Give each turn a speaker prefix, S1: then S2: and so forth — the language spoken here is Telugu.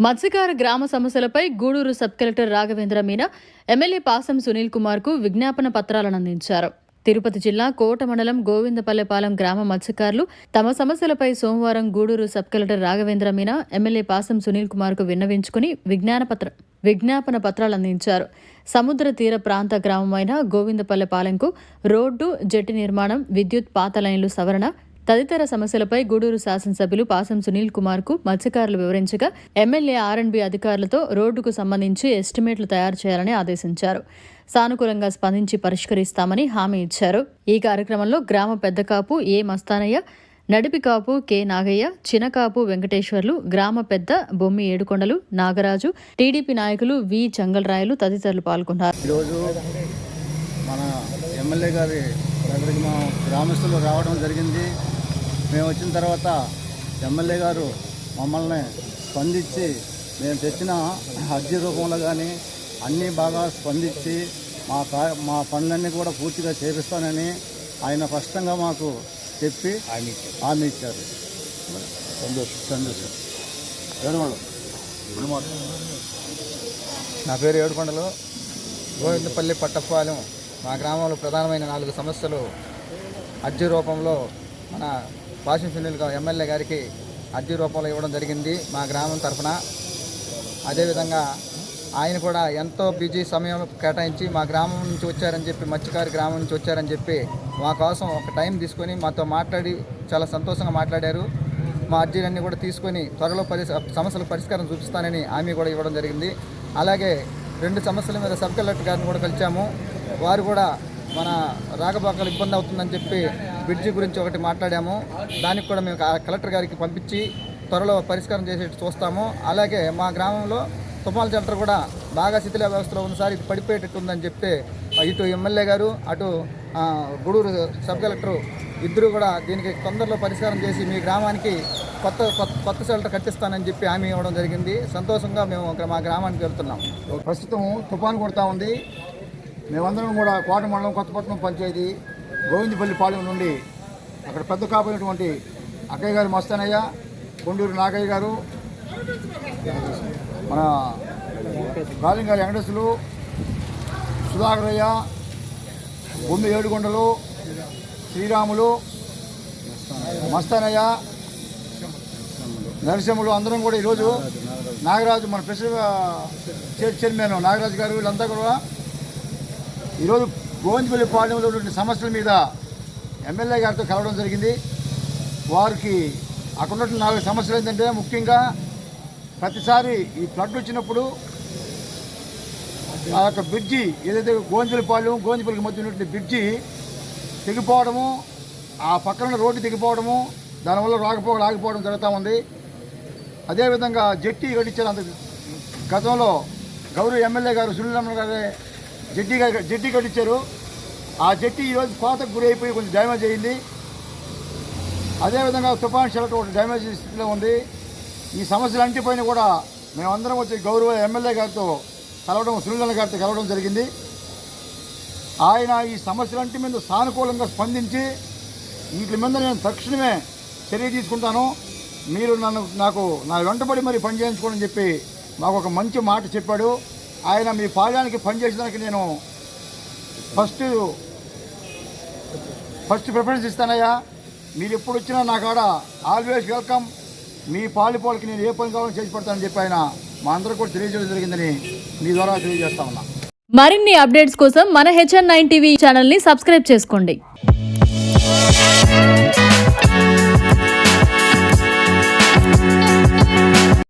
S1: మత్స్యకార గ్రామ సమస్యలపై Gudur sub collector Raghavendra Meena MLA Pasam Sunil కుమార్కు విజ్ఞాపన పత్రాలను అందించారు. తిరుపతి జిల్లా కోట మండలం గోవిందపల్లెపాలెం గ్రామ మత్స్యకారులు తమ సమస్యలపై సోమవారం Gudur sub collector Raghavendra Meena MLA Pasam Sunil కుమార్కు విన్నవించుకుని విజ్ఞాన పత్ర విజ్ఞాపన పత్రాలు అందించారు. సముద్ర తీర ప్రాంత గ్రామమైన గోవిందపల్లెపాలెంకు రోడ్డు జట్టి నిర్మాణం విద్యుత్ పాత లైన్లు సవరణ తదితర సమస్యలపై గూడూరు శాసనసభ్యులు పాసం సునీల్ కుమార్కు మత్స్యకారులు వివరించగా ఎమ్మెల్యే ఆర్ఎండ్బి అధికారులతో రోడ్డుకు సంబంధించి ఎస్టిమేట్లు తయారు చేయాలని ఆదేశించారు. సానుకూలంగా స్పందించి పరిష్కరిస్తామని హామీ ఇచ్చారు. ఈ కార్యక్రమంలో గ్రామ పెద్దకాపు ఏ మస్తానయ్య నడిపికాపు కె నాగయ్య చినకాపు వెంకటేశ్వర్లు గ్రామ పెద్ద బొమ్మి ఏడుకొండలు నాగరాజు టీడీపీ నాయకులు వి చంగల్రాయలు తదితరులు పాల్గొన్నారు.
S2: ఈరోజు మన ఎమ్మెల్యే గారి దగ్గరికి మా గ్రామస్తులు రావడం జరిగింది. మేము వచ్చిన తర్వాత ఎమ్మెల్యే గారు మమ్మల్ని స్పందించి మేము తెచ్చిన అర్జీ రూపంలో కానీ అన్నీ బాగా స్పందించి మా మా పనులన్నీ కూడా పూర్తిగా చేపిస్తానని ఆయన స్పష్టంగా మాకు చెప్పి హామీ ఇచ్చారు. సంతోషం. సంతోషం.
S3: నా పేరు ఏడుకొండలు. గోవిందపల్లి పట్టపాలెం మా గ్రామంలో ప్రధానమైన నాలుగు సమస్యలు అర్జీ రూపంలో మన వాషింగ్ సునీల్ ఎమ్మెల్యే గారికి అర్జీ రూపంలో ఇవ్వడం జరిగింది మా గ్రామం తరఫున. అదేవిధంగా ఆయన కూడా ఎంతో బిజీ సమయం కేటాయించి మా గ్రామం నుంచి వచ్చారని చెప్పి మత్స్యకారి గ్రామం నుంచి వచ్చారని చెప్పి మా కోసం ఒక టైం తీసుకొని మాతో మాట్లాడి చాలా సంతోషంగా మాట్లాడారు. మా అర్జీలన్నీ కూడా తీసుకొని త్వరలో పరి సమస్యల పరిష్కారం చూపిస్తానని హామీ కూడా ఇవ్వడం జరిగింది. అలాగే రెండు సమస్యల మీద సబ్ కలెక్టర్ గారిని కూడా కలిసాము వారు కూడా మన రాకపోకలు ఇబ్బంది అవుతుందని చెప్పి బ్రిడ్జి గురించి ఒకటి మాట్లాడాము. దానికి కూడా మేము ఆ కలెక్టర్ గారికి పంపించి త్వరలో పరిష్కారం చేసేట్టు చూస్తాము. అలాగే మా గ్రామంలో తుఫాన్ సెంటర్ కూడా బాగా శిథిల వ్యవస్థలో ఉంది సార్. ఇది పడిపోయేటట్టు ఉందని చెప్తే ఇటు ఎమ్మెల్యే గారు అటు గూడూరు సబ్ కలెక్టర్ ఇద్దరు కూడా దీనికి తొందరలో పరిష్కారం చేసి మీ గ్రామానికి కొత్త కొత్త కొత్త షెల్టర్ కట్టిస్తానని చెప్పి హామీ ఇవ్వడం జరిగింది. సంతోషంగా మేము మా గ్రామానికి వెళ్తున్నాం.
S2: ప్రస్తుతం తుఫాను కొడతా ఉంది. మేమందరం కూడా కోట మండలం కొత్తపట్నం పంచాయతీ. గోవిందపల్లిపాలెం నుండి అక్కడ పెద్ద కాపోయినటువంటి అక్కయ్య గారు మస్తానయ్య కొండూరు నాగయ్య గారు మన గాలింగారి వెంకటేశ్వరులు సుధాకరయ్య బొమ్మి ఏడుకొండలు శ్రీరాములు మస్తానయ్య నరసింహులు అందరం కూడా ఈరోజు నాగరాజు మన ప్రెసిడెంట్ చైర్మన్ నాగరాజు గారు వీళ్ళంతా కూడా ఈరోజు గోవిందపల్లి పాలెంలో ఉన్నటువంటి సమస్యల మీద ఎమ్మెల్యే గారితో కలవడం జరిగింది. వారికి అక్కడ ఉన్నటువంటి నాలుగు సమస్యలు ఏంటంటే ముఖ్యంగా ప్రతిసారి ఈ ఫ్లడ్ వచ్చినప్పుడు ఆ యొక్క బ్రిడ్జి ఏదైతే గోవిందపల్లిపాలెం గోవిందపల్లికి మధ్య ఉన్నటువంటి బ్రిడ్జి తెగిపోవడము ఆ పక్కన రోడ్డు తెగిపోవడము దానివల్ల రాకపోకలు ఆగిపోవడం జరుగుతూ ఉంది. అదేవిధంగా జట్టి గడిచారు అంత గతంలో గౌరవ ఎమ్మెల్యే గారు సునీలమ్మ గారే జట్టి జడ్డి కట్టించారు ఆ జట్టి ఈరోజు కోతకు గురి అయిపోయి కొంచెం డ్యామేజ్ అయ్యింది అదేవిధంగా తుఫాన్ షెల్టర్ ఒకటి డ్యామేజ్ స్థితిలో ఉంది. ఈ సమస్యలు పైన కూడా మేమందరం వచ్చి గౌరవ ఎమ్మెల్యే గారితో కలవడం సునీలమ్మ గారితో కలవడం జరిగింది. ఆయన ఈ సమస్యలంటి మీద సానుకూలంగా స్పందించి వీటి మీద నేను తక్షణమే చర్య తీసుకుంటాను. మీరు నన్ను నాకు నా వెంటబడి మరి పని చేయించుకోండి చెప్పి మాకు ఒక మంచి మాట చెప్పాడు. ఆయన మీ పాలయానికి పనిచేసేదానికి నేను ఫస్ట్ ఫస్ట్ ప్రిఫరెన్స్ ఇస్తానయ్యా. మీరు ఎప్పుడు వచ్చినా నా కాడ ఆల్వేస్ వెల్కమ్ మీ పాలిపోలకి నేను ఏ పని కావాలో చేసి పెడతానని చెప్పి ఆయన మా అందరూ కూడా తెలియజేయడం జరిగిందని మీ ద్వారా తెలియజేస్తా ఉన్నా.
S1: మరిన్ని అప్డేట్స్ కోసం మన హెచ్ఎన్ నైన్ టీవీ ఛానల్ని సబ్స్క్రైబ్ చేసుకోండి.